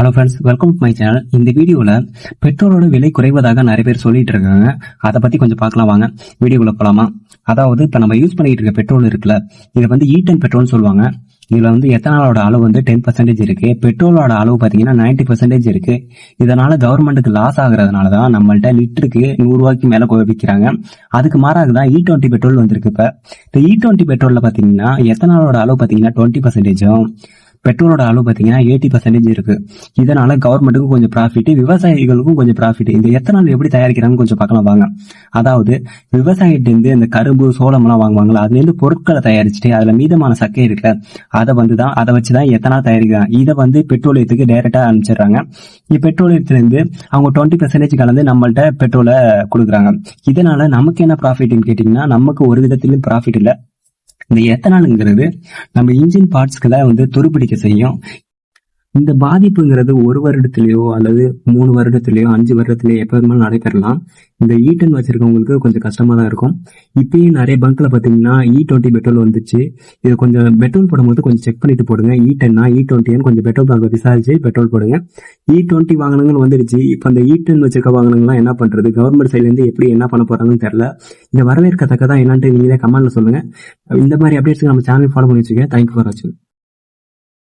Hello friends welcome my channel இந்த வீடியோவில் பெட்ரோலோட விலை குறைவதாக நிறைய பேர் சொல்லிட்டு இருக்காங்க. அதை பற்றி கொஞ்சம் பார்க்கலாம் வாங்க. வீடியோக்குள்ள போகலாமா அதாவது இப்போ நம்ம யூஸ் பண்ணிட்டு இருக்க பெட்ரோல் இருக்குல்ல இதை வந்து ஈ டென் பெட்ரோல்னு சொல்லுவாங்க. இதில் வந்து எத்தனாலோட அளவு வந்து டென் பர்சன்டேஜ் இருக்கு. பெட்ரோலோட அளவு பார்த்தீங்கன்னா நைன்டி பர்சன்டேஜ் இருக்கு. இதனால கவர்மெண்ட்டுக்கு லாஸ் ஆகுறதுனால தான் நம்மள்ட்ட லிட்டருக்கு நூறுரூவாய்க்கு மேலே விற்கிறாங்க அதுக்கு மாறாக தான் இ டுவெண்ட்டி பெட்ரோல் வந்திருக்கு இப்போ. இந்த e இ டுவெண்ட்டி பெட்ரோலில் பார்த்தீங்கன்னா எத்தனாலோட அளவு பார்த்தீங்கன்னா டுவெண்ட்டி பர்சன்டேஜும் பெட்ரோலோட அளவு பார்த்தீங்கன்னா எயிட்டி பர்சன்டேஜ் இருக்கு. இதனால கவர்மெண்ட்டுக்கும் கொஞ்சம் ப்ராஃபிட் விவசாயிகளுக்கும் கொஞ்சம் ப்ராஃபிட் இந்த எத்தனால் எப்படி தயாரிக்கிறாங்கன்னு கொஞ்சம் பார்க்கலாம் வாங்க. அதாவது விவசாயிட்டேருந்து இந்த கரும்பு சோளம்லாம் வாங்குவாங்களா அதுலேருந்து பொருட்களை தயாரிச்சுட்டு அதில் மீதமான சக்கை இருக்குல்ல அதை வந்து தான் அதை வச்சு தான் எத்தனால் தயாரிக்கிறாங்க. இதை வந்து பெட்ரோலியத்துக்கு டைரெக்டாக அனுப்பிச்சிடுறாங்க. இந்த பெட்ரோலியத்துலேருந்து அவங்க டுவெண்ட்டி பர்சன்டேஜ் கலந்து நம்மள்ட்ட பெட்ரோலை கொடுக்குறாங்க. இதனால நமக்கு என்ன ப்ராஃபிட்னு கேட்டிங்கன்னா நமக்கு ஒரு விதத்திலும் ப்ராஃபிட் இல்லை. இந்த எத்தனாலுங்கிறது நம்ம இன்ஜின் பார்ட்ஸ்களை வந்து துருப்பிடிக்க செய்யும். இந்த பாதிப்புங்கிறது ஒரு வருடத்திலேயோ அல்லது மூணு வருடத்திலேயோ அஞ்சு வருடத்திலேயோ எப்போ வேணுமாலும் நடைபெறலாம். இந்த ஈட்டன் வச்சிருக்கவங்களுக்கு கொஞ்சம் கஷ்டமாக தான் இருக்கும். இப்பயும் நிறைய பங்க்கில் பார்த்தீங்கன்னா இ e டுவெண்ட்டி பெட்ரோல் வந்துச்சு. இது கொஞ்சம் பெட்ரோல் போடும்போது கொஞ்சம் செக் பண்ணிட்டு போடுங்க. இ டென்னா இ டுவெண்ட்டின்னு கொஞ்சம் பெட்ரோல் பங்க் விசாரிச்சு பெட்ரோல் போடுங்க. E இ டுவெண்ட்டி வாகனங்கள் வந்துடுச்சு. இப்போ அந்த e இ டென் வச்சிருக்க வாகனங்கள்லாம் என்ன பண்ணுறது கவர்மெண்ட் சைட்லேருந்து எப்படி என்ன பண்ண போறாங்கன்னு தெரியல. இந்த வரவேற்கத்தக்கதான் என்னன்ட்டு நீங்களே கமெண்ட்ல சொல்லுங்க. இந்த மாதிரி அப்டேட்ஸ் நம்ம சேனல் ஃபாலோ பண்ணி வச்சுக்கேன் தேங்க்யூ ஃபார் வாட்சிங்